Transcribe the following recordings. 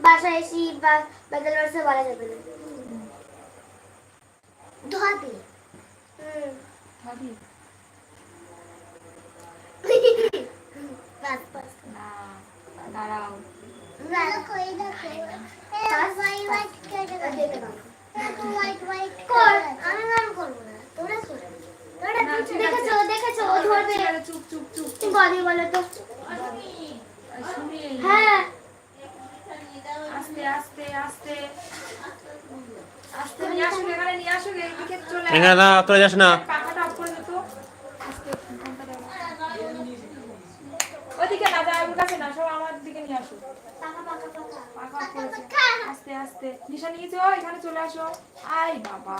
বাসায় এসে বা বাদল বাসে বলা যাবে না। ধোয়াবি দাঁড়াও। আমি করব না। তোরা। দেখেছ দেখেছ ধরবে। চুপ চুপ চুপ বলো তো। হ্যাঁ। আস্তে আস্তে আস্তে। আস্তে নিয়ে আসো এখানে নিয়ে আসো এদিকে চলে এখানে না তোরা যাস না। পাখাটা অফ করে দে আস্তে ওদিকে না কাছে সব আমার দিকে নিয়ে আসো আস্তে আস্তে। নিশা নিয়েছো এখানে চলে আসো। আই বাবা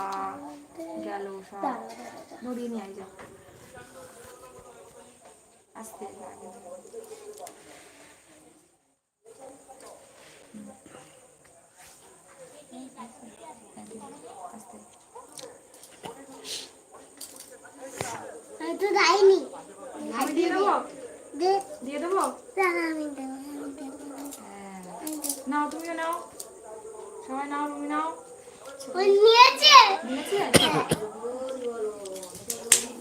গেল সব। নড়িয়ে নিয়ে আই যাও আস্তে। আমি দিয়ে দেবো? দিয়ে দেবো? হ্যাঁ। নাও তুমিও নাও। সবাই নাও তুমি নাও। নিয়েছে। নিয়েছে?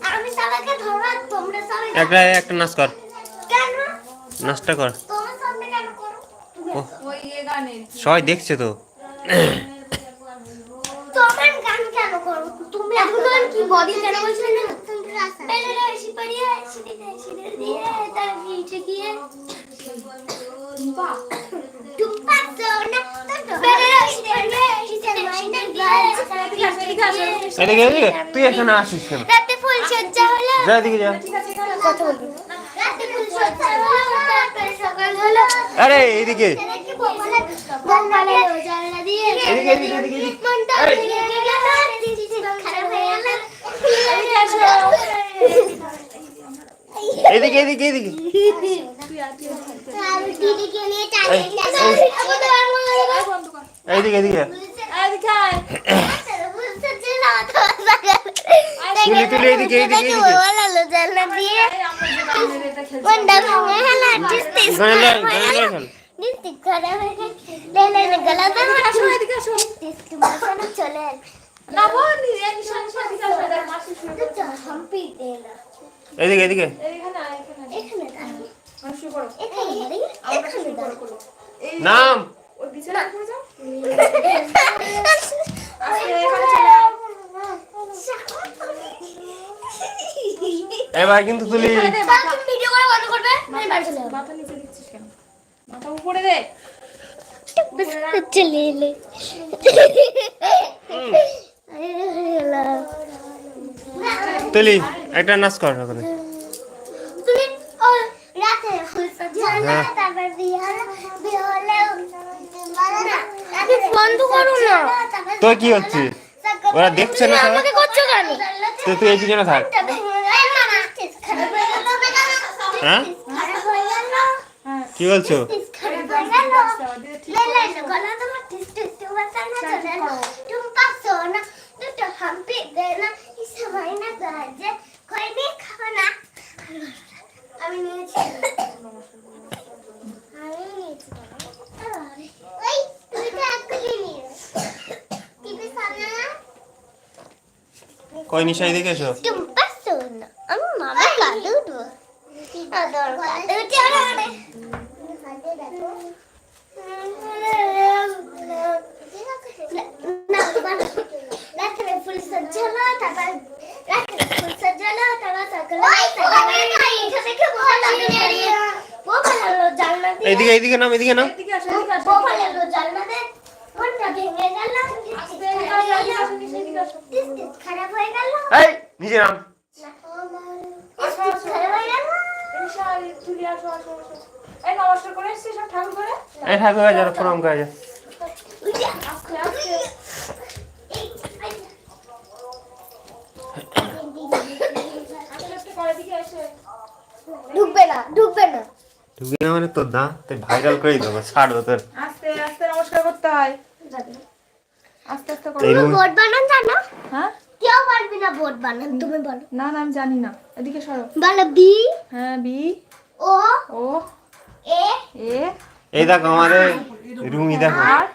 আমি সবাইকে ধরবা তোমরা সবাই একটা একটা নাচ কর। কেন? নাচটা কর। তোমার সামনে কেন করো? ওই এ গানে। সবাই দেখছে তো। তোমার গান কেন করো? তুমি গান কি বডি কেন সিদিকে মাইনা দিয়ে এদিকে এদিকে তুই এখানে আসিস কেন রাতে ফুল সজ্জা হলো যা এদিকে যা ঠিক আছে এখানে কথা বলব রাতে ফুল সজ্জা হলো তারপরে সকাল হলো আরে এদিকে এদিকে এদিকে এদিকে মনটা খারাপ হয়ে গেল এদিকে এদিকে এদিকে। এইদিকে এদিকে। তুলি তুলি এদিকে এদিকে চলে এদিকে এদিকে নাম এবার কিন্তু তুলি মাথা ভিডিও করে বন্ধ করবে আমি বাড়ি চলে যাব মাথা নিচে দিচ্ছিস কেন মাথা উপরে দে চলে এলে তুলি একটা নাচ কর ওখানে। তুমি ও রাতে। তারপর বন্ধ করো না। তো কি হচ্ছে? ওরা দেখছে না? আমাকে করছ কেন? তো তুই এই পিছনে থাক। হ্যাঁ? কি বলছো খারাপ হয়ে গেল লেলে গলা তোমার টিস টিস টিস বাসানা চলে এলো তুমি পাচ্ছো না দুটো হাম্পি দে না এই সময় না গাজে কই দিয়ে খাব না আমি নিয়েছি আমি নিয়েছি ওই তুই তো এক্ষুনি নিয়ে টিভি সামনে না কই নিশা এদিকে এসো তুমি পাচ্ছো না আমি মামা কাঁদে উঠবো আদর কাঁদে উঠে আরে না বাবা রাত্রে ফুল সজ্জালো তারপর রাত্রে ফুল সজ্জালো তারপর সকালে এটা দেখে ভালো লাগে ও ভালো জানলা দিয়ে এইদিকে এইদিকে নাম এদিকে নাম এদিকে এদিকে জানলা দিয়ে মনটা ভেঙে গেল আস্তে এদিকে আসো এদিকে আসো নিচে এদিকে আসো খারাপ হয়ে গেল এই নিচে নাম? এই ঠাকুর প্রণাম করে ঢুকবে না ঢুকবে না। না মানে তোর দা তুই ভাইরাল করেই দেবো ছাড়বো তোর। আস্তে আস্তে নমস্কার করতে হয়। আস্তে আস্তে জানো? হ্যাঁ? কেউ পারবি না বোর্ড বানান। তুমি বলো। না না আমি জানি না। এদিকে সরো। বলো বি। হ্যাঁ বি। ও। ও। এ। এ। এই দেখ আমাদের রুমি দেখো। আর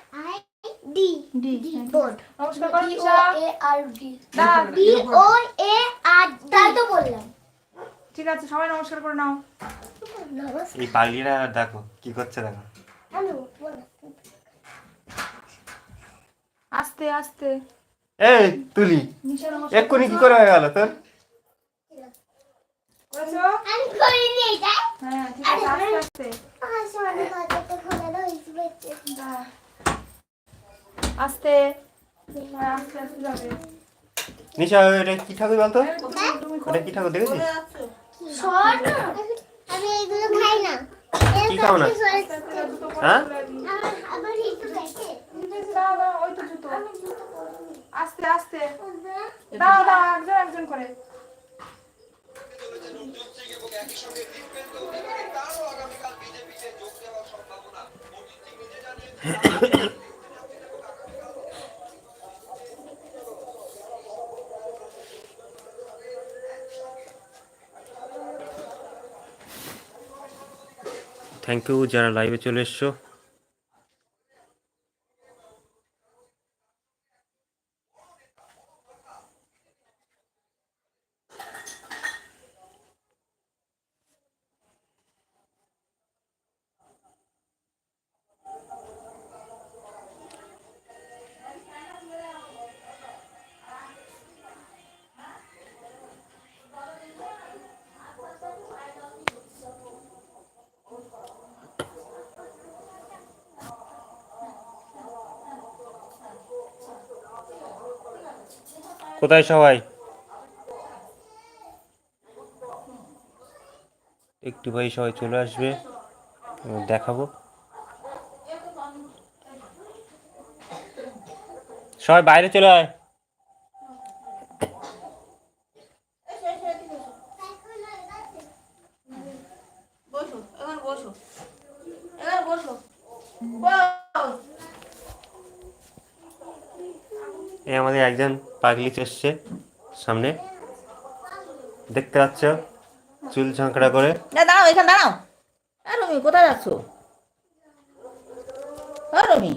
ডি। D board. নমস্কার করো নিশা। এ আর ডি। ডি ও এ আর তাই তো বললাম। ঠিক আছে সবাই নমস্কার করে নাও। এই পাগলিরা দেখো কি করছে দেখো। আস্তে আস্তে। এই তুলি। এক্ষুনি কি করে হয়ে গেল তোর? হ্যাঁ আস্তে হ্যাঁ নিশা এটা কি ঠাকুর বলতো? ওটা কি ঠাকুর দেখেছিস? আমি এগুলো খাই না। কি খাও না? হ্যাঁ? তুলে দিই। আমার আবার একটু খাইছে দাও, দাও, ওই তো জুতো। আস্তে আস্তে। দাও দাও একজন একজন করে। থ্যাংক ইউ যারা লাইভে চলে এসছো। কোথায় সবাই। একটু ভাই সবাই চলে আসবে দেখাবো। সবাই বাইরে চলে আয়। আমাদের একজন পাগলি এসছে সামনে। দেখতে পাচ্ছ? চুল ঝাঁকড়া করে। না দাঁড়াও এখানে দাঁড়াও। হ্যাঁ রমি কোথায় যাচ্ছ? হ্যাঁ রমি।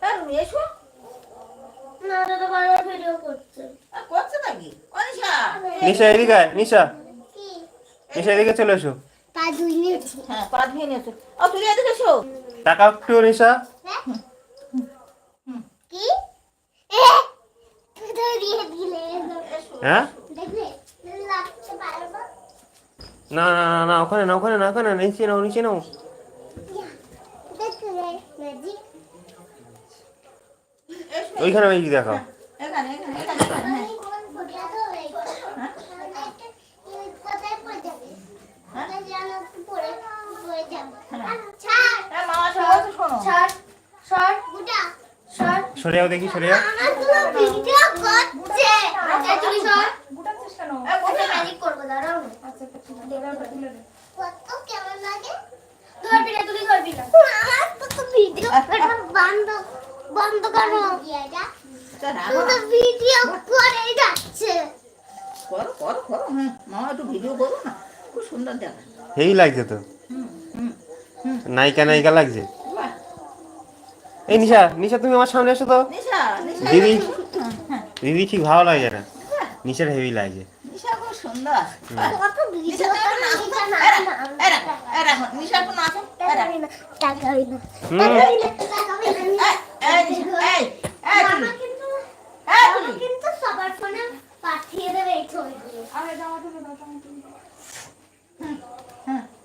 হ্যাঁ রমি এসো। নিশা। এদিকে নিশা। কি নিশা এদিকে চলে এসো। নিয়েছি হ্যাঁ টাকা একটু নিশা। কি ধরিয়ে দিলে হ্যাঁ? না না না না ওখানে না ওখানে না ওখানে না, নিচে নাও নিচে নাও। দেখবে ম্যাজিক এসো ওইখানে ওই দেখো এখানে এখানে এখানে এখানে, হ্যাঁ। আমি কোন ফোটা তো এই কোথায় পড়ে যাবে কোথায় যেন পড়ে পড়ে যাবে ছাড় হ্যাঁ মামা এসে বলছে শোনো ছাড় ছাড় গুটা ছাড় সরে যাও দেখি সরে যাও আমার পুরো ভিডিও করছে আচ্ছা তুমি সর গুটাচ্ছিস কেন এ, বসে আমি না। ম্যাজিক করব দাঁড়াও না আচ্ছা আচ্ছা, ঠিক আছে এবার ওটা তুলে দে কত কেমন লাগে ধরবি না তুমি ধরবি না আমার তো তো ভিডিও করা বন্ধ বন্ধ করো তা রাখো তুই তো ভিডিও করে যাচ্ছে করো করো করো হ্যাঁ। মামা একটু ভিডিও করো না খুব সুন্দর দেখা হেই লাগছে তো। নায়িকা নায়িকা লাগছে? এই নিশা নিশা তুমি আমার সামনে এসো তো। দিদি। হ্যাঁ, হ্যাঁ দিদি ঠিক ভালো লাগছে না। নিশার হেভি এই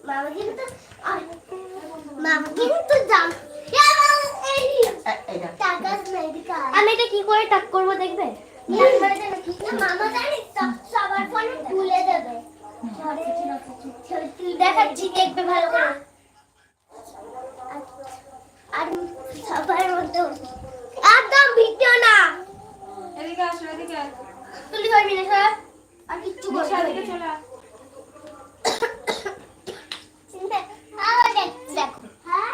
মামা কিন্তু মামা কিন্তু আমি এটা কি করে টাক করব দেখবে? মামা জানিস সবার ফোনে তুলে দেবে দেখাচ্ছি দেখবে ভালো করে। আর সবার মধ্যে একদম ভিডিও না। এদিকে আসো এদিকে তুলি ধরবি না সব আর কিচ্ছু এদিকে চলে আয়। চিন্তা? আবার দেখ দেখো। হ্যাঁ?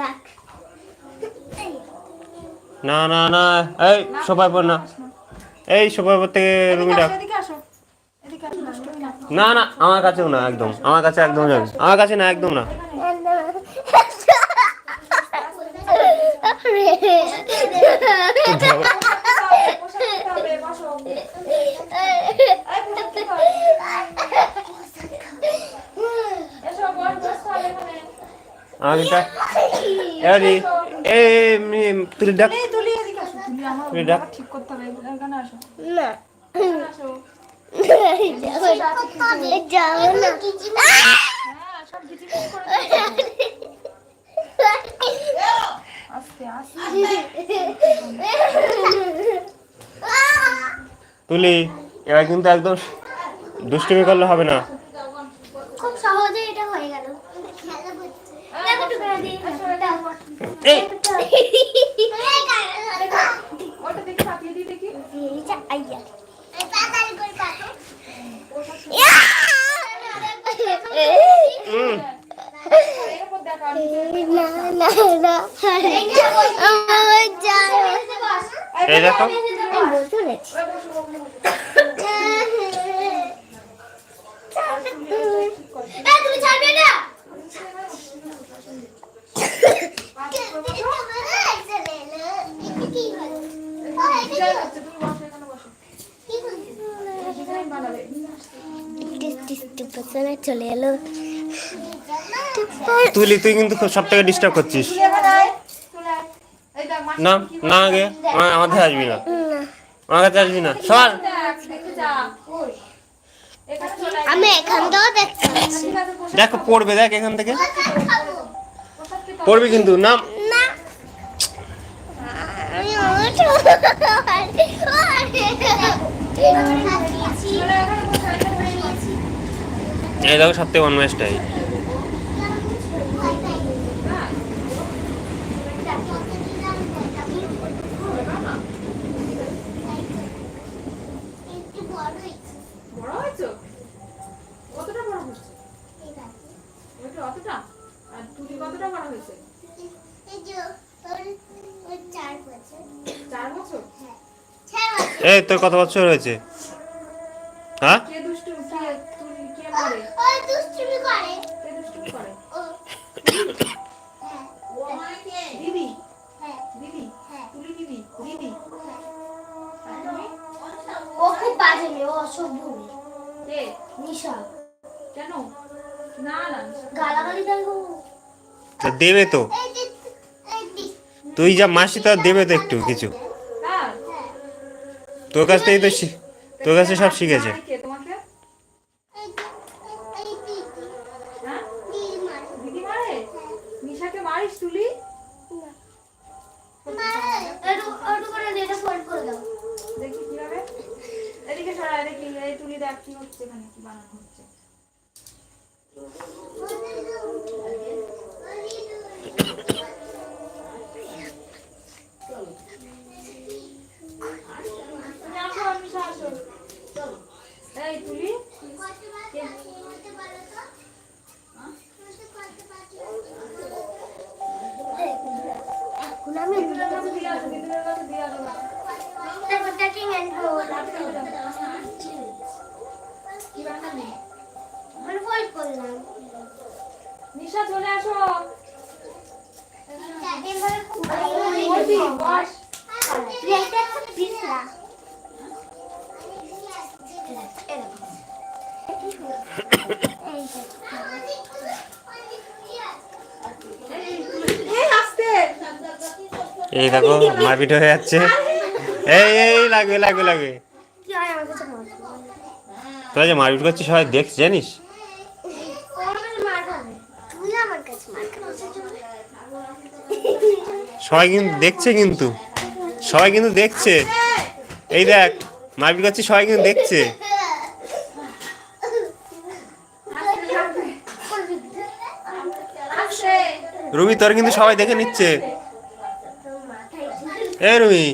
রাখ। না না না এই সোফায় পর না এই সোফার পর থেকে রুমি ডাক না, না। আমার কাছেও না একদম আমার কাছে একদম যাবে আমার কাছে না একদম না। আমাকে এই তুই ডাক তুলি, এদিকে আসো। আমার ডাক। ঠিক করতে হবে, এখানে আসো। না আসো। হ্যাঁ। তুলি এবার কিন্তু একদম দুষ্টুমি করলে হবে না সহজে এটা হয়ে গেল। খেলা হচ্ছে। দিয়ে এই ওটা দেখি, পাঠিয়ে দিই দেখি। আইয়া হুম এর উপর দেখো, আর নিচে। এই দেখো তুমি ছাড়বে না ডিজাইন হচ্ছে, তুমি বসো, এখানে বসো। ডিজাইন বানাবে। চলে এলো তুলি তুই কিন্তু সব থেকে ডিস্টার্ব করছিস। না না আগে কাছে আসবি না। আমার কাছে আসবি না। সর। আমি এখান দেখো পড়বে দেখ এখান থেকে? পড়বি কিন্তু না না আমি উঠবো। চলে এখানে বসো, এখানে বসো। এই দেখো সব থেকে একটু বড় হয়েছে বড় হয়েছো? কতটা বড় হচ্ছে? ওইটা অতটা? আর তুলি কতটা বড় হয়েছে? এই যে ওর ওর চার বছর চার বছর? ছয় বছর এই তোর কত বছর হয়েছে হ্যাঁ কে দুষ্টু? কে তুলি? কে মারে? ও দুষ্টুমি করে কে দুষ্টুমি করে? ও হ্যাঁ দিদি? হ্যাঁ দিদি? হ্যাঁ তুলি দিদি? দিদি? আর তুমি? ও খুব বাজে মেয়ে ও অসভ্য মেয়ে কে? নিশা কেন? না, না। গালাগালি দেয় গো। তো দেবে তো। এই এই তুই যা মাসি তো দেবে তো একটু কিছু? তোর কাছ থেকেই তো তোর কাছে সব শিখেছে দেখি কীভাবে? এদিকে সরাই দেখি এই তুলি দেখ কি হচ্ছে এখানে কি বানানো হচ্ছে এই দেখো মারপিট হয়ে যাচ্ছে। এই এই লাগবে লাগবে লাগবে। কি আমার কাছে মার তোরা যে মারপিট করছিস সবাই দেখছিস জানিস? ওর কাছে মার খাবে তুই আমার কাছে মার খাবে সবাই কিন্তু দেখছে কিন্তু। সবাই কিন্তু দেখছে। এই দেখ, মারপিট কাছে সবাই কিন্তু দেখছে। রুমি, তোর কিন্তু সবাই দেখে নিচ্ছে। এ রুমি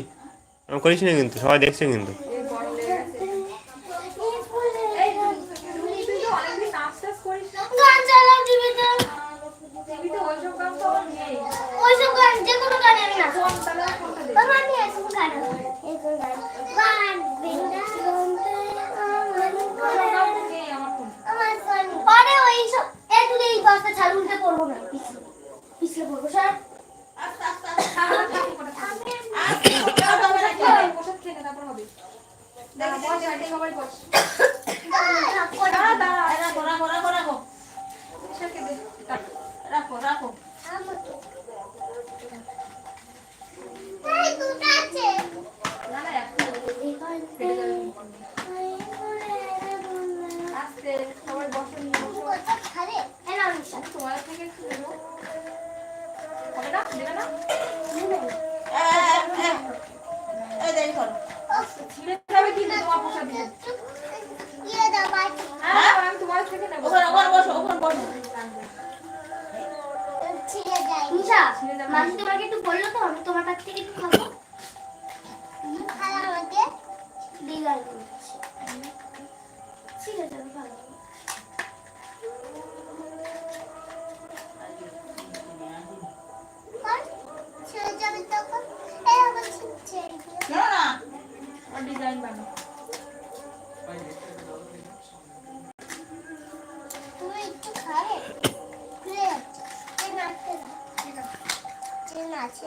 করিস না কিন্তু, সবাই দেখছে কিন্তু। এখন এই বাসটা ঝাড়ু উল্টে পড়ব না। পিছলে পিছলে পড়ব স্যার রাখো রাখো না না রাখো আস্তে সবার বসে নিয়ে তোমার থেকে একটু নেব। হবে না? দেবে না? ছিঁড়ে যাবে কি? তোমার পোষা হ্যাঁ, আমি তোমাকে একটু বলল তোমার কাছ থেকে একটু ঠিক আছে আমি ভালো ডিজাইন বানো তুমি একটু খাবে আছে আছে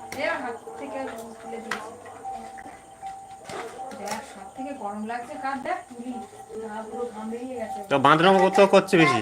তো বাঁধরম করতে করছে বেশি?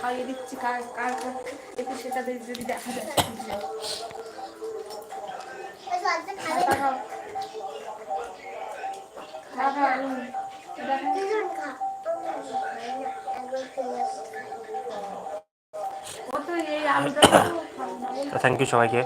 খাইয়ে দিচ্ছি কার কার একটু সেটা দেখ যদি দেখা যায় দেখা থ্যাংক ইউ সবাইকে।